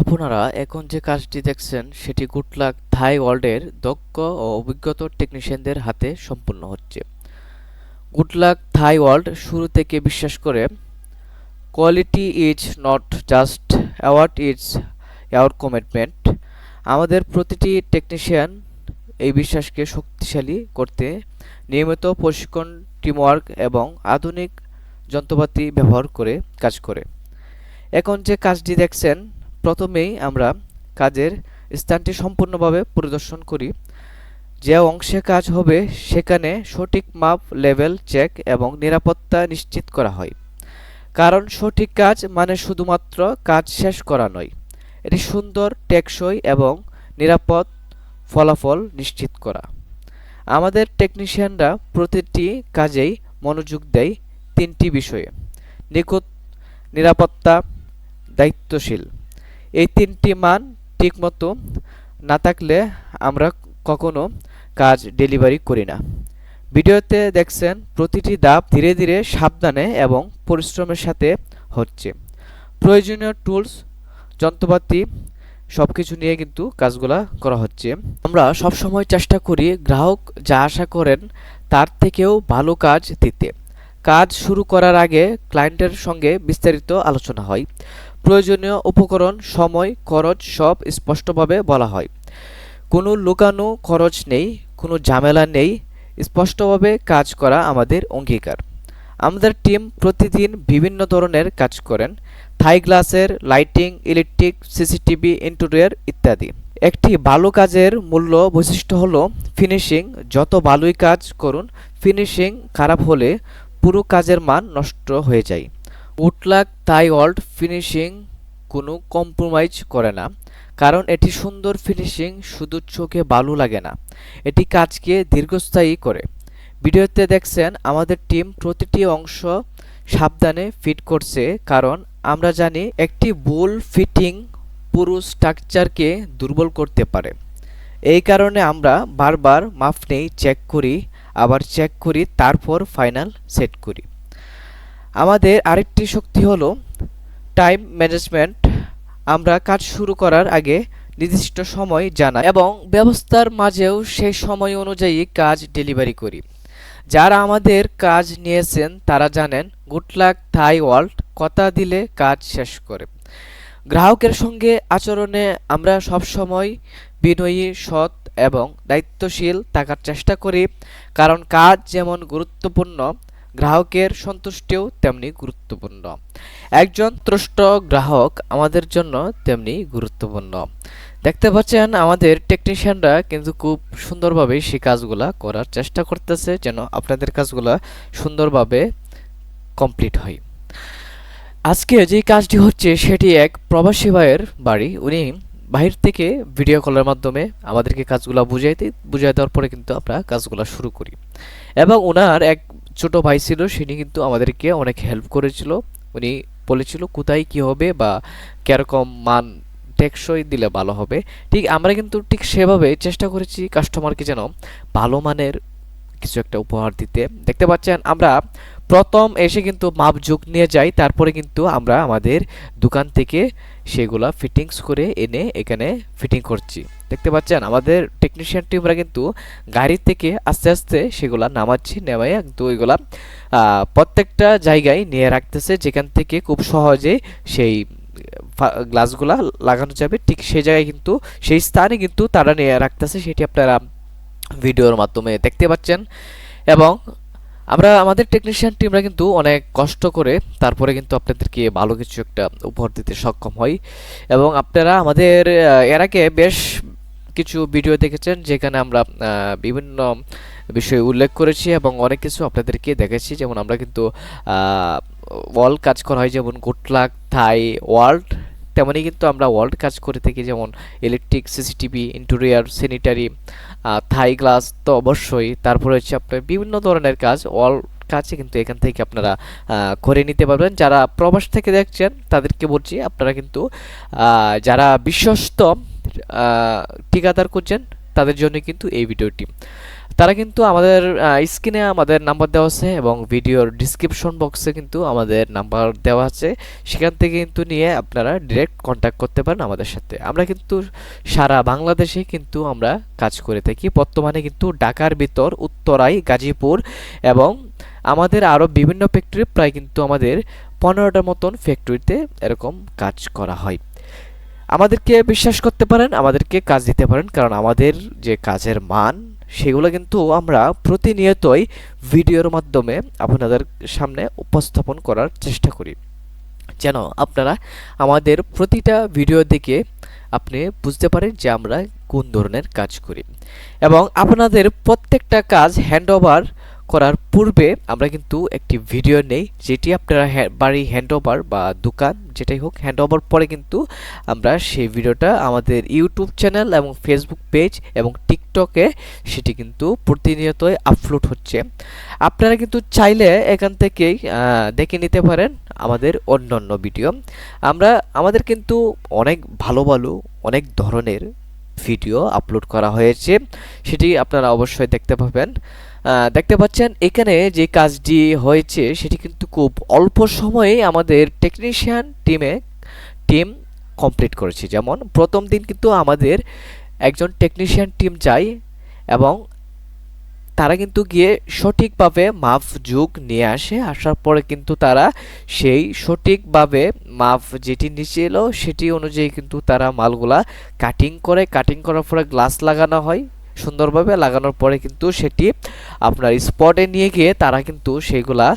আপনারা এখন যে কাজটি দেখছেন, সেটি গুডলাক থাই ওয়ার্ল্ডের দক্ষ ও অভিজ্ঞত টেকনিশিয়ানদের হাতে সম্পূর্ণ হচ্ছে। গুডলাক থাই ওয়ার্ল্ড শুরু থেকে বিশ্বাস করে quality is not just award is our commitment আমাদের প্রতিটি টেকনিশিয়ান এই বিশ্বাসকে শক্তিশালী করতে নিয়মিত প্রশিক্ষণ, টিমওয়ার্ক এবং আধুনিক যন্ত্রপাতি ব্যবহার করে কাজ করে। এখন যে কাজটি দেখছেন প্রথমেই আমরা কাজের স্থানটি সম্পূর্ণভাবে পরিদর্শন করি। যে অংশে কাজ হবে, সেখানে সঠিক মাপ, লেভেল চেক এবং নিরাপত্তা নিশ্চিত করা হয়। কারণ সঠিক কাজ মানে শুধুমাত্র কাজ শেষ করা নয়, এটি সুন্দর, টেকসই এবং নিরাপদ ফলাফল নিশ্চিত করা। আমাদের টেকনিশিয়ানরা প্রতিটি কাজেই মনোযোগ দেয় তিনটি বিষয়ে। নিখুঁত, নিরাপত্তা, দায়িত্বশীল। এই তিনটি মান ঠিকমতো না থাকলে আমরা কখনো কাজ ডেলিভারি করি না। ভিডিওতে দেখছেন প্রতিটি ধাপ ধীরে ধীরে সাবধানে এবং পরিশ্রমের সাথে হচ্ছে। প্রয়োজনীয় টুলস যন্ত্রপাতি সব কিছু নিয়ে কিন্তু কাজগুলা করা হচ্ছে। আমরা সব সময় চেষ্টা করি গ্রাহক যা আশা করেন তার থেকেও ভালো কাজ দিতে। কাজ শুরু করার আগে ক্লায়েন্টের সঙ্গে বিস্তারিত আলোচনা হয়। প্রয়োজনীয় উপকরণ, সময়, খরচ সব স্পষ্টভাবে বলা হয়। কোনো লুকানো খরচ নেই, কোনো ঝামেলা নেই, স্পষ্টভাবে কাজ করা আমাদের অঙ্গীকার। আমাদের টিম প্রতিদিন বিভিন্ন ধরনের কাজ করেন, থাই গ্লাসের, লাইটিং, ইলেকট্রিক, সিসিটিভি, ইন্টেরিয়র ইত্যাদি। একটি ভালো কাজের মূল্য বৈশিষ্ট্য হলো ফিনিশিং। যত ভালোই কাজ করুন, ফিনিশিং খারাপ হলে পুরো কাজের মান নষ্ট হয়ে যায়। উটলাক থাই ওয়ার্ল্ড ফিনিশিং কোনো কম্প্রোমাইজ করে না। কারণ এটি সুন্দর ফিনিশিং, শুধু চোখে ভালো লাগে না। এটি কাজকে দীর্ঘস্থায়ী করে। ভিডিওতে দেখছেন আমাদের টিম প্রতিটি অংশ সাবধানে ফিট করছে, কারণ আমরা জানি একটি ভুল ফিটিং পুরো স্ট্রাকচারকে দুর্বল করতে পারে। এই কারণে আমরা বারবার মাপ নেই, চেক করি, আবার চেক করি, তারপর ফাইনাল সেট করি। আমাদের আরেকটি শক্তি হলো টাইম ম্যানেজমেন্ট আমরা কাজ শুরু করার আগে নির্দিষ্ট সময় জানা এবং ব্যবস্থার মাঝেও সেই সময় অনুযায়ী কাজ ডেলিভারি করি। যারা আমাদের কাজ নিয়েছেন, তারা জানেন গুডলাক থাই ওয়ার্ল্ড কথা দিলে কাজ শেষ করে। গ্রাহকের সঙ্গে আচরণে আমরা সবসময় বিনয়ী, সৎ এবং দায়িত্বশীল থাকার চেষ্টা করি। কারণ কাজ যেমন গুরুত্বপূর্ণ গ্রাহকের সন্তুষ্টিও তেমনি গুরুত্বপূর্ণ। একজন ত্রষ্ট গ্রাহক আমাদের জন্য তেমনি গুরুত্বপূর্ণ। দেখতে পাচ্ছেন, আমাদের টেকনিশিয়ানরা কিন্তু খুব সুন্দরভাবে সেই কাজগুলা করার চেষ্টা করতেছে যেন আপনাদের কাজগুলা সুন্দরভাবে কমপ্লিট হয়। আজকে যে কাজটি হচ্ছে সেটি এক প্রবাসী ভাইয়ের বাড়ি। উনি বাহির থেকে ভিডিও কলের মাধ্যমে আমাদেরকে কাজগুলো বুঝাইতে, বুঝাই দেওয়ার পরে কিন্তু আমরা কাজগুলো শুরু করি। এবং ওনার এক ছোট ভাই ছিল তিনি কিন্তু আমাদেরকে অনেক হেল্প করেছিল। উনি বলেছিল, কোথায় কি হবে বা কীরকম মান টেকসই দিলে ভালো হবে? ঠিক আমরা কিন্তু ঠিক সেভাবে চেষ্টা করেছি কাস্টমারকে যেন ভালো মানের কিছু একটা উপহার দিতে। দেখতে পাচ্ছেন, আমরা প্রথম এসে কিন্তু মাপ যোগ নিয়ে যাই, তারপরে কিন্তু আমরা আমাদের দোকান থেকে সেগুলা ফিটিংস করে এনে এখানে ফিটিং করছি। দেখতে পাচ্ছেন, আমাদের টেকনিশিয়ান টিমরা কিন্তু গাড়ি থেকে আস্তে আস্তে সেগুলা নামাচ্ছি, নেমাই কিন্তু ওইগুলা প্রত্যেকটা জায়গায় নিয়ে রাখতেছে, যেখান থেকে খুব সহজে সেই গ্লাসগুলা লাগানো যাবে। ঠিক সেই জায়গায় কিন্তু, সেই স্থানে কিন্তু তারা নিয়ে রাখতেছে, সেটি আপনারা ভিডিওর মাধ্যমে দেখতে পাচ্ছেন। এবং আমরা, আমাদের টেকনিশিয়ান টিমরা কিন্তু অনেক কষ্ট করে তারপরে কিন্তু আপনাদেরকে ভালো কিছু একটা উপহার দিতে সক্ষম হয় এবং আপনারা, আমাদের এর আগে বেশ কিছু ভিডিও দেখেছেন যেখানে আমরা বিভিন্ন বিষয় উল্লেখ করেছি এবং অনেক কিছু আপনাদেরকে দেখেছি যেমন আমরা কিন্তু ওয়াল কাজ করা হয় যেমন গুটলাক থাই ওয়ার্ল্ড তেমনই কিন্তু আমরা ওয়ার্ল্ড কাজ করে থাকি যেমন electric CCTV interior sanitary Thai glass তো অবশ্যই। তারপরে হচ্ছে আপনার বিভিন্ন ধরনের কাজ অল কাজে কিন্তু এখান থেকে আপনারা করে নিতে পারবেন। যারা প্রবাস থেকে দেখছেন তাদেরকে বলছি আপনারা কিন্তু যারা বিশ্বস্ত ঠিকাদার করছেন তাদের জন্য কিন্তু এই ভিডিওটি। তারা কিন্তু আমাদের স্ক্রিনে আমাদের নাম্বার দেওয়া আছে এবং ভিডিওর ডিসক্রিপশন বক্সে কিন্তু আমাদের নাম্বার দেওয়া আছে। সেখান থেকে কিন্তু নিয়ে আপনারা ডিরেক্ট কন্ট্যাক্ট করতে পারেন আমাদের সাথে। আমরা কিন্তু সারা বাংলাদেশে কিন্তু আমরা কাজ করে থাকি। বর্তমানে কিন্তু ঢাকার ভিতর, উত্তরাই, গাজীপুর এবং আমাদের আরও বিভিন্ন ফ্যাক্টরি প্রায় কিন্তু আমাদের পনেরোটার মতন ফ্যাক্টরিতে এরকম কাজ করা হয়। আমাদেরকে বিশ্বাস করতে পারেন, আমাদেরকে কাজ দিতে পারেন, কারণ আমাদের যে কাজের মান, সেগুলো কিন্তু আমরা প্রতিনিয়তই ভিডিওর মাধ্যমে আপনাদের সামনে উপস্থাপন করার চেষ্টা করি। যেন আপনারা আমাদের প্রতিটা ভিডিও দেখে আপনি বুঝতে পারেন যে আমরা কোন ধরনের কাজ করি। এবং আপনাদের প্রত্যেকটা কাজ হ্যান্ড ওভার করার পূর্বে আমরা কিন্তু একটি ভিডিও নেই, যেটি আপনারা বাড়ি হ্যান্ড ওভার বা দোকান যেটাই হোক হ্যান্ড ওভার পরে কিন্তু আমরা সেই ভিডিওটা আমাদের ইউটিউব চ্যানেল এবং ফেসবুক পেজ এবং টিকটকে সেটি কিন্তু প্রতিনিয়তই আপলোড হচ্ছে। আপনারা কিন্তু চাইলে এখান থেকেই দেখে নিতে পারেন আমাদের অন্য অন্য ভিডিও। আমরা, আমাদের কিন্তু অনেক ভালো ভালো, অনেক ধরনের ভিডিও আপলোড করা হয়েছে, সেটি আপনারা অবশ্যই দেখতে পাবেন। দেখতে পাচ্ছেন, এখানে যে কাজটি হয়েছে, সেটি কিন্তু খুব অল্প সময়ে আমাদের টেকনিশিয়ান টিমে টিম কমপ্লিট করেছে। যেমন, প্রথম দিন কিন্তু আমাদের একজন টেকনিশিয়ান টিম যায় এবং তারা কিন্তু গিয়ে সঠিকভাবে মাপ যুগ নিয়ে আসে। আসার পরে কিন্তু তারা সেই সঠিকভাবে মাপ যেটি নিচে এলো সেটি অনুযায়ী কিন্তু তারা মালগুলা কাটিং করে। কাটিং করার পরে গ্লাস লাগানো হয়। সুন্দরভাবে লাগানোর পরে কিন্তু সেটি আপনার স্পটে নিয়ে গিয়ে তারা কিন্তু সেগুলা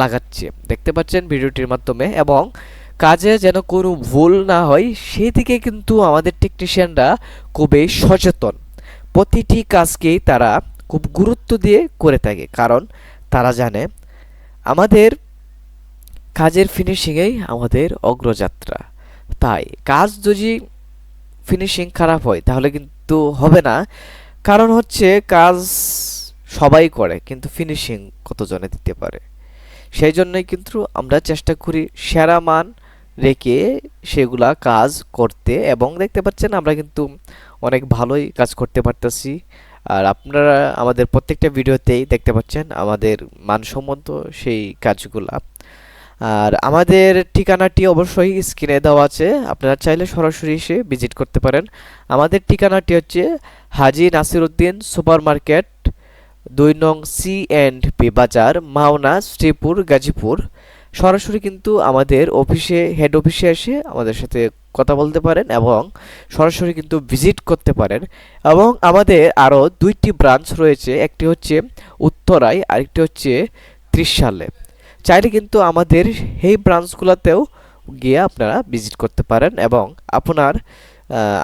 লাগাচ্ছে। দেখতে পাচ্ছেন ভিডিওটির মাধ্যমে এবং কাজে যেন কোনো ভুল না হয় সেই দিকে কিন্তু আমাদের টেকনিশিয়ানরা খুবই সচেতন। প্রতিটি কাজকেই তারা খুব গুরুত্ব দিয়ে করে থাকে, কারণ তারা জানে আমাদের কাজের ফিনিশিংয়েই আমাদের অগ্রযাত্রা। তাই কাজ যদি ফিনিশিং খারাপ হয়, তাহলে কিন্তু হবে না। কারণ হচ্ছে কাজ সবাই করে, কিন্তু ফিনিশিং কতজনে দিতে পারে? সেই জন্যই কিন্তু আমরা চেষ্টা করি সেরা মান রেখে সেগুলা কাজ করতে। এবং দেখতে পাচ্ছেন আমরা কিন্তু অনেক ভালোই কাজ করতে পারতেছি। আর আপনারা আমাদের প্রত্যেকটা ভিডিওতেই দেখতে পাচ্ছেন আমাদের মানসম্মত সেই কাজগুলা। আর আমাদের ঠিকানাটি অবশ্যই স্ক্রিনে দেওয়া আছে। আপনারা চাইলে সরাসরি এসে ভিজিট করতে পারেন। আমাদের ঠিকানাটি হচ্ছে হাজি নাসিরুদ্দিন সুপার মার্কেট দুই নং সি অ্যান্ড পি বাজার, মাওনা, শ্রীপুর, গাজীপুর। সরাসরি কিন্তু আমাদের অফিসে হেড অফিসে এসে আমাদের সাথে কথা বলতে পারেন এবং সরাসরি কিন্তু ভিজিট করতে পারেন। এবং আমাদের আরও দুইটি ব্রাঞ্চ রয়েছে। একটি হচ্ছে উত্তরায়, আরেকটি হচ্ছে ত্রিশালে। চাইলে কিন্তু আমাদের এই ব্রাঞ্চগুলোতেও গিয়ে আপনারা ভিজিট করতে পারেন এবং আপনার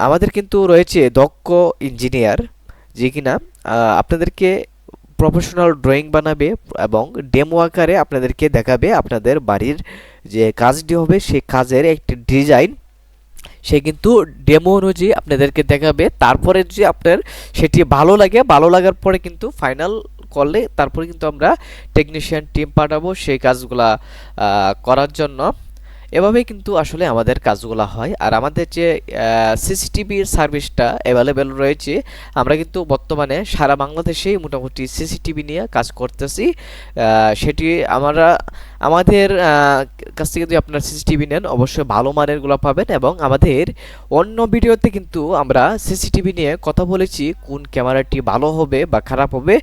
আমাদের কিন্তু রয়েছে দক্ষ ইঞ্জিনিয়ার যে কিনা আপনাদেরকে প্রফেশনাল ড্রয়িং বানাবে এবং ডেমো আকারে আপনাদেরকে দেখাবে আপনাদের বাড়ির যে কাজটি হবে সেই কাজের একটি ডিজাইন সে কিন্তু ডেমো অনুযায়ী আপনাদেরকে দেখাবে। তারপরে যদি আপনার সেটি ভালো লাগে, ভালো লাগার পরে কিন্তু ফাইনাল করলে তারপরে কিন্তু আমরা টেকনিশিয়ান টিম পাঠাবো সেই কাজগুলা করার জন্য। এভাবেই কিন্তু আসলে আমাদের কাজগুলো হয়। আর আমাদের যে সিসিটিভির সার্ভিসটা অ্যাভেলেবেল রয়েছে, আমরা কিন্তু বর্তমানে সারা বাংলাদেশেই মোটামুটি সিসিটিভি নিয়ে কাজ করতেছি। সেটি আমরা আমাদের কাছ থেকে যদি আপনারা সিসিটিভি নেন, অবশ্যই ভালো মানেরগুলো পাবেন এবং আমাদের অন্য ভিডিওতে কিন্তু আমরা সিসিটিভি নিয়ে কথা বলেছি, কোন ক্যামেরাটি ভালো হবে বা খারাপ হবে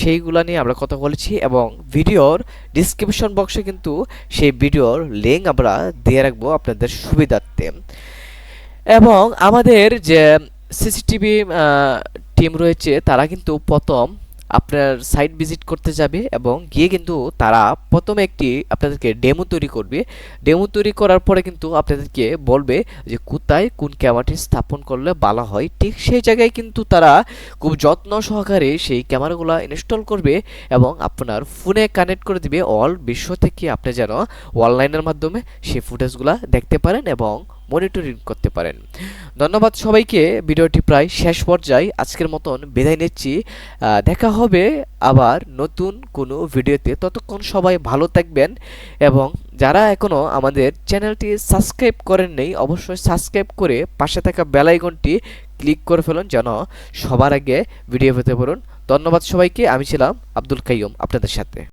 সেইগুলো নিয়ে আমরা কথা বলেছি এবং ভিডিওর ডিসক্রিপশন বক্সে কিন্তু সেই ভিডিওর লিঙ্ক আমরা দিয়ে রাখব আপনাদের সুবিধার্থে। এবং আমাদের যে সিসিটিভি টিম রয়েছে, তারা কিন্তু প্রথম আপনার সাইট ভিজিট করতে যাবে এবং গিয়ে কিন্তু তারা প্রথমে একটি আপনাদেরকে ডেমো তৈরি করবে। ডেমো তৈরি করার পরে কিন্তু আপনাদেরকে বলবে যে কোথায় কোন ক্যামেরাটি স্থাপন করলে ভালো হয়। ঠিক সেই জায়গায় কিন্তু তারা খুব যত্ন সহকারে সেই ক্যামেরাগুলো ইনস্টল করবে এবং আপনার ফোনে কানেক্ট করে দিবে। অল বিশ্ব থেকে আপনি যেন অনলাইনের মাধ্যমে সেই ফুটেজগুলো দেখতে পারেন এবং মনিটরিং করতে পারেন। ধন্যবাদ সবাইকে, ভিডিওটি প্রায় শেষ পর্যায়ে আজকের মতন বিদায় নিচ্ছি। দেখা হবে আবার নতুন কোনো ভিডিওতে। ততক্ষণ সবাই ভালো থাকবেন এবং যারা এখনও আমাদের চ্যানেলটি সাবস্ক্রাইব করেন নেই, অবশ্যই সাবস্ক্রাইব করে পাশে থাকা বেলাইকনটি ক্লিক করে ফেলুন যেন সবার আগে ভিডিও পেতে পারুন। ধন্যবাদ সবাইকে। আমি ছিলাম আব্দুল কাইয়ুম আপনাদের সাথে।